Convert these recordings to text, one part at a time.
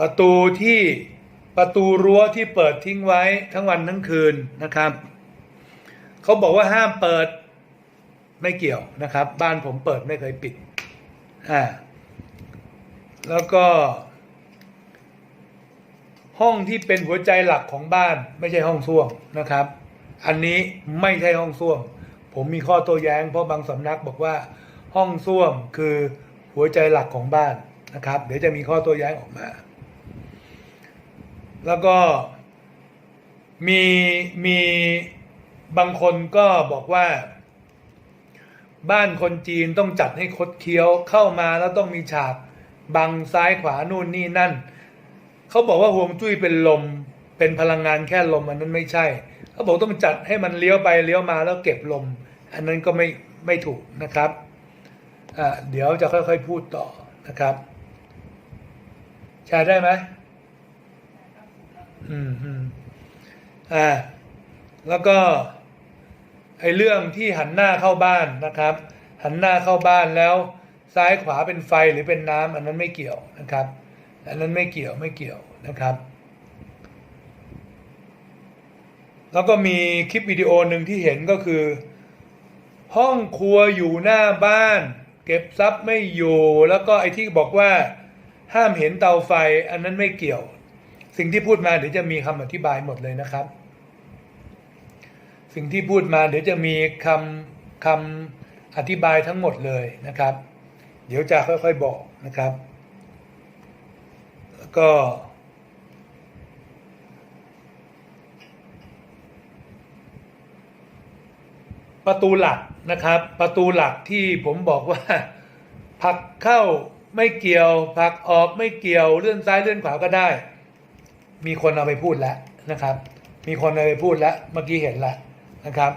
ประตูที่ประตูรั้วที่เปิดทิ้งไว้ทั้งวันทั้งคืนนะครับเขาบอกว่าห้ามเปิดไม่เกี่ยวนะครับ บ้านผมเปิดไม่เคยปิดอ่าแล้วก็ ห้องที่เป็นหัวใจหลักของบ้านไม่ใช่ห้องส้วมนะครับ อันนี้ไม่ใช่ห้องส้วม ผมมีข้อโต้แย้งเพราะบางสำนักบอกว่า ห้องส้วมคือหัวใจหลักของบ้านนะครับ เดี๋ยวจะมีข้อโต้แย้งออกมา แล้วก็มีมีบางคนก็บอกว่า บ้านคนจีนต้องจัดให้คดเคี้ยวเข้ามาแล้วต้องมีฉากบังซ้ายขวานู่นนี่นั่น เขาบอกว่าฮวงจุ้ยเป็นลมเป็นพลังงานแค่ลมอันนั้นไม่ใช่ เขาบอกต้องจัดให้มันเลี้ยวไปเลี้ยวมาแล้วเก็บลม อันนั้นก็ไม่ไม่ถูกนะครับเดี๋ยวจะค่อยๆพูดต่อนะครับ แชร์ได้ไหม อืมอืมอ่าแล้วก็ไอ้เรื่องที่หันหน้าเข้าบ้านนะครับ หันหน้าเข้าบ้านแล้วซ้ายขวาเป็นไฟหรือเป็นน้ำอันนั้นไม่เกี่ยวนะครับ อันนั้นไม่เกี่ยวไม่เกี่ยวนะครับ แล้วก็มีคลิปวิดีโอหนึ่งที่เห็นก็คือ ห้องครัวอยู่หน้าบ้าน เก็บทรัพย์ไม่อยู่ แล้วก็ไอ้ที่บอกว่าห้ามเห็นเตาไฟ อันนั้นไม่เกี่ยว สิ่งที่พูดมาเดี๋ยวจะมีคำอธิบายหมดเลยนะครับ สิ่งที่พูดมาเดี๋ยวจะมีคำคำอธิบายทั้งหมดเลยนะครับ เดี๋ยวจะค่อยๆบอกนะครับแล้วก็ประตูหลักนะครับ ประตูหลักที่ผมบอกว่าผลักเข้าไม่เกี่ยวผลักออกไม่เกี่ยวเลื่อนซ้ายเลื่อนขวาก็ได้ มีคนเอาไปพูดแล้วนะครับ มีคนเอาไปพูดแล้วเมื่อกี้เห็นแล้วนะครับ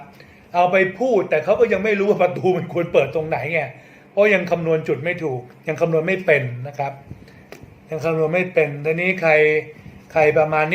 เอาไปพูดแต่เขาก็ยังไม่รู้ว่าประตูมันควรเปิดตรงไหนไงเพราะยังคำนวณจุดไม่ถูก ยังคำนวณไม่เป็นนะครับ ยังคำนวณไม่เป็นทีนี้ใครใครประมาณนี้